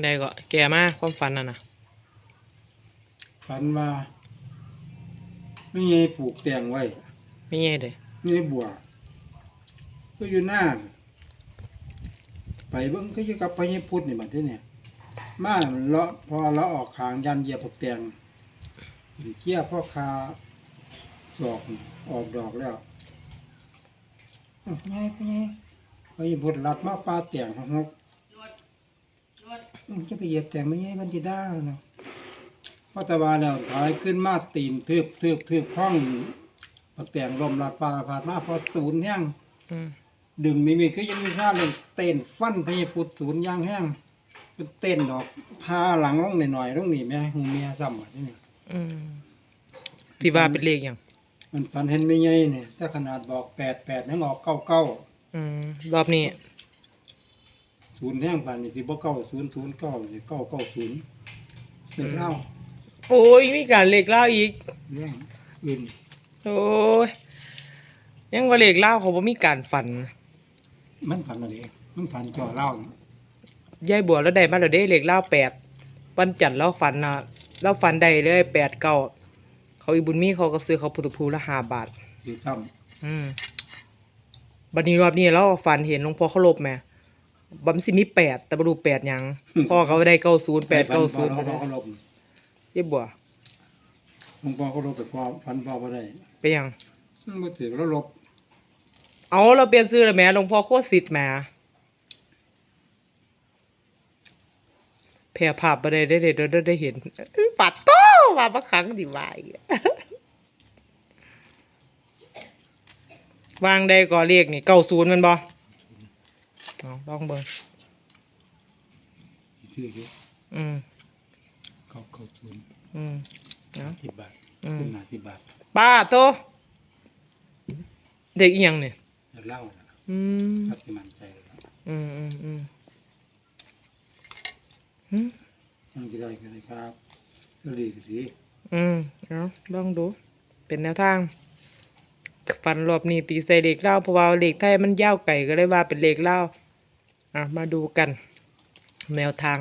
งใดก็แก่มาความฝันน่ะนะฝันว่าไม่ไงปลูกแตงไว้ไม่ใหญ่เด้ไม่ไงบัวก็อยู่หน้าไปเบิ่งก็อยู่กับพญพุทธนี่บัดนี้เนี่ยมาเลาะพอเราออกขางยันเหยียบปลูกแตงเห็นเชี่ยพ่อคาดอกนี่ออกดอกแล้วอ้าวไงไปไงพญพุทธลัดมาปลาแตงหก อืมจะไปเหยียบแตงไม่ไงมันจะได้เนาะพอตะวันแล้วถอยขึ้นมาตีนทืบทืบทืบคล้องปักแต่งลมลัดปลาผาดมาพอศูนย์แห้งอืมดึงนี่มีคือยังมีค่าเลยเต้นฟันพญพุทธศูนย์ย่างแห้งเป็นเต้นดอกพาหลังลงหน่อยๆลงนี่แม่หูเมียซ้ำอะนี่อืมที่ว่าเป็นเลขหยังมันฟันเห็นไม่ใหญ่เนี่ยถ้าขนาดบอกแปดแปดยังออกเก้าเก้าอืมรอบนี้ ศูนย์แห้งฟันนี่สิบ่เก้าศูนย์ศูนย์เก้าสิเก้าเก้าศูนย์เสร็จแล้วโอ้ยมีการเลขเล่าอีกเรื่องอื่นโอ้ยยังว่าเลขเล่าเขาบ่มีการฝันมันฝันอะไรมันฝันจ่อเล่านี่ยายบัวแล้วได้มาแล้วเด้เลขเล่าแปดวันจันทร์เราฝันนะเราฝันได้เลยแปดเก้าเขาอีบุญมีเขาก็ซื้อเขาพุทธภูละห้าบาทอยู่ซ้อืมบัดนี้รอบนี้เราฝันเห็นหลวงพ่อเขาลบแหม่ บัมนสิมีแปดแต่บรูแปดหยังพ่อเขาได้เก้าศูนย์ำแปดเก้าศูนย์ฝัพ่อเขาลบยายบัวหลวงพ่อเขาลบไปพ่อฟันพ่อบ่ได้ไปหยังมันบ่ถือแล้วลบเอาเราเปลี่ยนชื่อแล้วแหม่หลวงพ่อโคตรสิทธิ์แหม่แพร่ภาพไปได้ได้ได้ได้ได้เห็นอื้อปัดโต้มาประครั้งดิวายวางได้ก่อเรียกนี่เก้าศูนย์มันบ่เอา ลองเบิ่งถืออยู่อืมเขาเขาทุนอืมเอาที่บาทอืม ขึ้นมาที่บาทป้าโตเด็กอีหยังเนี่ยอยากเล่าน่ะอืม ครับที่มั่นใจแล้วอืมอืมอืมอืมยังจะได้ก็ได้ครับก็ดีก็ดีอืมเอาลองดู เป็นแนวทาง ฟันรอบนี้ตีใส่เหล็กเล่าเพราะว่าเหล็กไทยมันยาวไก่ก็เลยว่าเป็นเหล็กเล่า อะมาดูกันแนวทาง